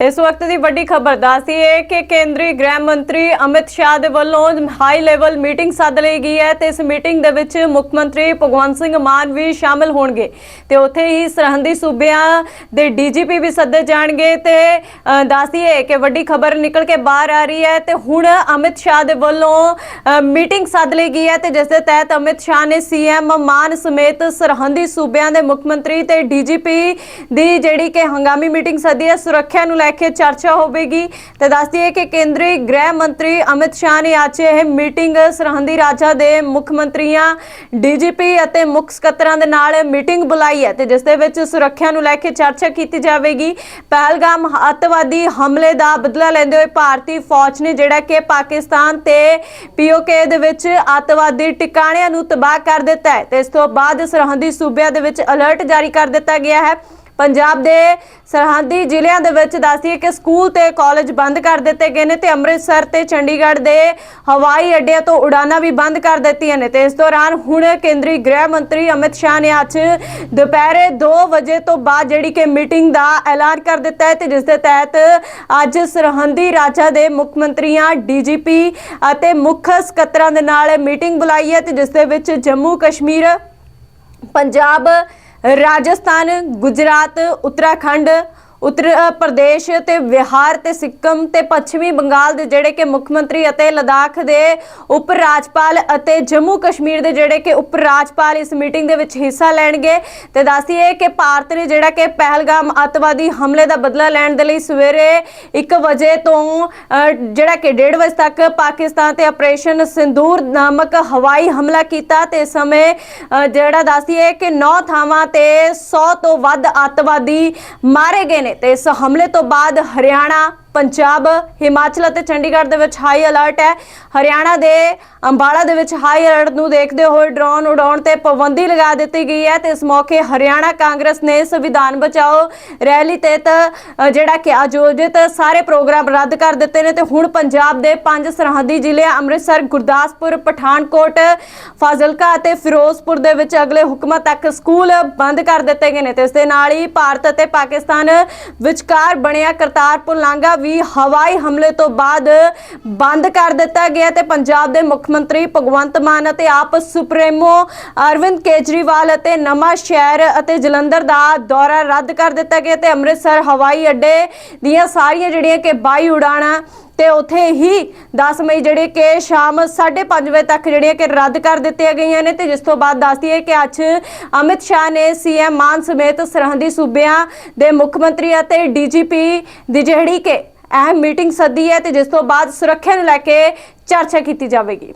ਇਸ ਵਕਤ ਦੀ ਵੱਡੀ ਖਬਰ ਦੱਸਦੀ ਹੈ ਕਿ ਕੇਂਦਰੀ ਗ੍ਰਹਿ ਮੰਤਰੀ ਅਮਿਤ ਸ਼ਾਹ ਦੇ ਵੱਲੋਂ ਹਾਈ ਲੈਵਲ ਮੀਟਿੰਗ ਸੱਦ ਲਈ ਗਈ ਹੈ ਤੇ ਇਸ ਮੀਟਿੰਗ ਦੇ ਵਿੱਚ ਮੁੱਖ ਮੰਤਰੀ ਭਗਵੰਤ ਸਿੰਘ ਮਾਨ ਵੀ ਸ਼ਾਮਲ ਹੋਣਗੇ ਤੇ ਉੱਥੇ ਹੀ ਸਰਹੰਦੀ ਸੂਬਿਆਂ ਦੇ ਡੀਜੀਪੀ ਵੀ ਸੱਦੇ ਜਾਣਗੇ ਤੇ ਅ, ਦੱਸਦੀ ਹੈ ਕਿ ਵੱਡੀ ਖਬਰ ਨਿਕਲ ਕੇ ਬਾਹਰ ਆ ਰਹੀ ਹੈ ਤੇ ਹੁਣ ਅਮਿਤ ਸ਼ਾਹ ਦੇ ਵੱਲੋਂ ਅ, ਮੀਟਿੰਗ ਸੱਦ ਲਈ ਗਈ ਹੈ ਤੇ ਜਿਸ ਦੇ ਤਹਿਤ ਅਮਿਤ ਸ਼ਾਹ ਨੇ ਸੀਐਮ ਮਾਨ ਸਮੇਤ ਸਰਹੰਦੀ ਸੂਬਿਆਂ ਦੇ ਮੁੱਖ ਮੰਤਰੀ ਤੇ ਡੀਜੀਪੀ ਦੀ ਜਿਹੜੀ ਕਿ ਹੰਗਾਮੀ ਮੀਟਿੰਗ ਸੱਦੀ ਹੈ ਸੁਰੱਖਿਆ ਨੂੰ ਲੈ ਕੇ ਚਰਚਾ ਹੋਵੇਗੀ ਤੇ ਦੱਸਦੀ ਹੈ ਕਿ ਕੇਂਦਰੀ ਗ੍ਰਹਿ ਮੰਤਰੀ ਅਮਿਤ ਸ਼ਾਹ ਨੇ ਅੱਜ ਇਹ ਮੀਟਿੰਗ ਸਰਹੰਦੀ ਰਾਜਾਂ ਦੇ ਮੁੱਖ ਮੰਤਰੀਆਂ ਡੀਜੀਪੀ ਅਤੇ ਮੁੱਖ ਸਕੱਤਰਾਂ ਦੇ ਨਾਲ ਮੀਟਿੰਗ ਬੁਲਾਈ ਹੈ ਤੇ ਜਿਸ ਦੇ ਵਿੱਚ ਸੁਰੱਖਿਆ ਨੂੰ ਲੈ ਕੇ ਚਰਚਾ ਕੀਤੀ ਜਾਵੇਗੀ ਪਹਿਲਗਾਮ ਅੱਤਵਾਦੀ ਹਮਲੇ ਦਾ ਬਦਲਾ ਲੈਂਦੇ ਹੋਏ ਭਾਰਤੀ ਫੌਜ ਨੇ ਜਿਹੜਾ ਕਿ ਪਾਕਿਸਤਾਨ ਤੇ ਪੀਓਕੇ ਦੇ ਵਿੱਚ ਅੱਤਵਾਦੀ ਟਿਕਾਣਿਆਂ ਨੂੰ ਤਬਾਹ ਕਰ ਦਿੱਤਾ ਹੈ ਤੇ ਇਸ ਤੋਂ ਬਾਅਦ ਸਰਹੰਦੀ ਸੂਬਿਆਂ ਦੇ ਵਿੱਚ ਅਲਰਟ ਜਾਰੀ ਕਰ ਦਿੱਤਾ ਗਿਆ ਹੈ ਪੰਜਾਬ ਦੇ ਸਰਹੱਦੀ ਜ਼ਿਲ੍ਹਿਆਂ ਦੇ ਵਿੱਚ ਦੱਸਦੀ ਹੈ ਕਿ ਸਕੂਲ ਤੇ ਕਾਲਜ ਬੰਦ ਕਰ ਦਿੱਤੇ ਗਏ ਨੇ ਤੇ ਅੰਮ੍ਰਿਤਸਰ ਤੇ ਚੰਡੀਗੜ੍ਹ ਦੇ ਹਵਾਈ ਅੱਡਿਆਂ ਤੋਂ ਉਡਾਨਾਂ ਵੀ ਬੰਦ ਕਰ ਦਿੱਤੀਆਂ ਨੇ ਤੇ ਇਸ ਦੌਰਾਨ ਹੁਣ ਕੇਂਦਰੀ ਗ੍ਰਹਿ ਮੰਤਰੀ ਅਮਿਤ ਸ਼ਾਹ ਨੇ ਅੱਜ ਦੁਪਹਿਰੇ 2 ਵਜੇ ਤੋਂ ਬਾਅਦ ਜਿਹੜੀ ਕਿ ਮੀਟਿੰਗ ਦਾ ਐਲਾਨ ਕਰ ਦਿੱਤਾ ਹੈ ਤੇ ਜਿਸ ਦੇ ਤਹਿਤ ਅੱਜ ਸਰਹੰਦੀ ਰਾਜਾਂ ਦੇ ਮੁੱਖ ਮੰਤਰੀਆਂ, ਡੀਜੀਪੀ ਅਤੇ ਮੁੱਖ ਸਕੱਤਰਾਂ ਦੇ ਨਾਲ ਮੀਟਿੰਗ ਬੁਲਾਈ ਹੈ ਤੇ ਜਿਸ ਦੇ ਵਿੱਚ ਜੰਮੂ ਕਸ਼ਮੀਰ ਪੰਜਾਬ ਰਾਜਸਥਾਨ ਗੁਜਰਾਤ ਉੱਤਰਾਖੰਡ ਉੱਤਰ ਪ੍ਰਦੇਸ਼ ਤੇ ਬਿਹਾਰ ਤੇ ਸਿੱਕਮ ਤੇ ਪੱਛਮੀ ਬੰਗਾਲ ਦੇ ਜਿਹੜੇ ਕਿ ਮੁੱਖ ਮੰਤਰੀ ਅਤੇ ਲਦਾਖ ਦੇ ਉਪ ਰਾਜਪਾਲ ਅਤੇ ਜੰਮੂ ਕਸ਼ਮੀਰ ਦੇ ਜਿਹੜੇ ਕਿ ਉਪ ਰਾਜਪਾਲ ਇਸ ਮੀਟਿੰਗ ਦੇ ਵਿੱਚ ਹਿੱਸਾ ਲੈਣਗੇ। ਤੇ ਦੱਸਦੀਏ ਕਿ ਭਾਰਤ ਨੇ ਜਿਹੜਾ ਕਿ ਪਹਿਲਗਾਮ ਅੱਤਵਾਦੀ ਹਮਲੇ ਦਾ ਬਦਲਾ ਲੈਣ ਦੇ ਲਈ ਸਵੇਰੇ 1 ਵਜੇ ਤੋਂ ਜਿਹੜਾ ਕਿ 1:30 ਵਜੇ ਤੱਕ ਪਾਕਿਸਤਾਨ ਤੇ ਆਪਰੇਸ਼ਨ ਸਿੰਦੂਰ ਨਾਮਕ ਹਵਾਈ ਹਮਲਾ ਕੀਤਾ। ਤੇ ਇਸ ਸਮੇਂ ਜਿਹੜਾ ਦੱਸਦੀਏ ਕਿ 9 ਥਾਵਾਂ ਤੇ 100 ਤੋਂ ਵੱਧ ਅੱਤਵਾਦੀ ਮਾਰੇ ਗਏ ਨੇ ਤੇ ਇਸ ਹਮਲੇ ਤੋਂ ਬਾਅਦ ਹਰਿਆਣਾ ਪੰਜਾਬ, ਹਿਮਾਚਲ ਅਤੇ ਚੰਡੀਗੜ੍ਹ ਦੇ ਵਿੱਚ ਹਾਈ ਅਲਰਟ ਹੈ। ਹਰਿਆਣਾ ਦੇ ਅੰਬਾਲਾ ਦੇ ਵਿੱਚ ਹਾਈ ਅਲਰਟ ਨੂੰ ਦੇਖਦੇ ਹੋਏ ਡਰੋਨ ਉਡਾਉਣ ਤੇ ਪਾਬੰਦੀ ਲਗਾ ਦਿੱਤੀ ਗਈ ਹੈ ਤੇ ਇਸ ਮੌਕੇ ਹਰਿਆਣਾ ਕਾਂਗਰਸ ਨੇ ਸੰਵਿਧਾਨ ਬਚਾਓ ਰੈਲੀ ਤਹਿਤ ਜਿਹੜਾ ਕਿ ਆਯੋਜਿਤ ਸਾਰੇ ਪ੍ਰੋਗਰਾਮ ਰੱਦ ਕਰ ਦਿੱਤੇ ਨੇ ਤੇ ਹੁਣ ਪੰਜਾਬ ਦੇ ਪੰਜ ਸਰਹੱਦੀ ਜ਼ਿਲ੍ਹੇ ਅੰਮ੍ਰਿਤਸਰ, ਗੁਰਦਾਸਪੁਰ, ਪਠਾਨਕੋਟ, ਫਾਜ਼ਿਲਕਾ ਅਤੇ ਫਿਰੋਜ਼ਪੁਰ ਦੇ ਵਿੱਚ ਅਗਲੇ ਹੁਕਮਾਂ ਤੱਕ ਸਕੂਲ ਬੰਦ ਕਰ ਦਿੱਤੇ ਗਏ ਨੇ ਤੇ ਇਸ ਦੇ ਨਾਲ ਹੀ ਭਾਰਤ ਅਤੇ ਪਾਕਿਸਤਾਨ ਵਿਚਕਾਰ ਬਣਿਆ ਕਰਤਾਰਪੁਰ ਲਾਂਘਾ ਵੀ ਹਵਾਈ ਹਮਲੇ ਤੋਂ ਬਾਅਦ ਬੰਦ ਕਰ ਦਿੱਤਾ ਗਿਆ ਤੇ ਪੰਜਾਬ ਦੇ ਮੁੱਖ ਮੰਤਰੀ ਭਗਵੰਤ ਮਾਨ ਅਤੇ ਆਪ ਸੁਪਰੀਮੋ ਅਰਵਿੰਦ ਕੇਜਰੀਵਾਲ ਅਤੇ ਨਵਾਂ ਸ਼ਹਿਰ ਅਤੇ ਜਲੰਧਰ ਦਾ ਦੌਰਾ ਰੱਦ ਕਰ ਦਿੱਤਾ ਗਿਆ ਤੇ ਅੰਮ੍ਰਿਤਸਰ ਹਵਾਈ ਅੱਡੇ ਦੀਆਂ ਸਾਰੀਆਂ ਜਿਹੜੀਆਂ ਕਿ ਬਾਈ ਉਡਾਣਾਂ ਤੇ ਉੱਥੇ ਹੀ 10 ਮਈ ਜਿਹੜੇ ਕਿ ਸ਼ਾਮ 5:30 ਵਜੇ ਤੱਕ ਜਿਹੜੀਆਂ ਕਿ ਰੱਦ ਕਰ ਦਿੱਤੀਆਂ ਗਈਆਂ ਨੇ ਤੇ ਜਿਸ ਤੋਂ ਬਾਅਦ ਦੱਸਦੀ ਹੈ ਕਿ ਅੱਜ ਅਮਿਤ ਸ਼ਾਹ ਨੇ ਸੀਐਮ ਮਾਨ ਸਮੇਤ ਸਰਹੰਦੀ ਸੂਬਿਆਂ ਦੇ ਮੁੱਖ ਮੰਤਰੀ ਅਤੇ ਡੀਜੀਪੀ ਦੀ ਜਿਹੜੀ ਕਿ ਅਹਿਮ ਮੀਟਿੰਗ ਸੱਦੀ ਹੈ ਤੇ ਜਿਸ ਤੋਂ ਬਾਅਦ ਸੁਰੱਖਿਆ ਨੂੰ ਲੈ ਕੇ ਚਰਚਾ ਕੀਤੀ ਜਾਵੇਗੀ।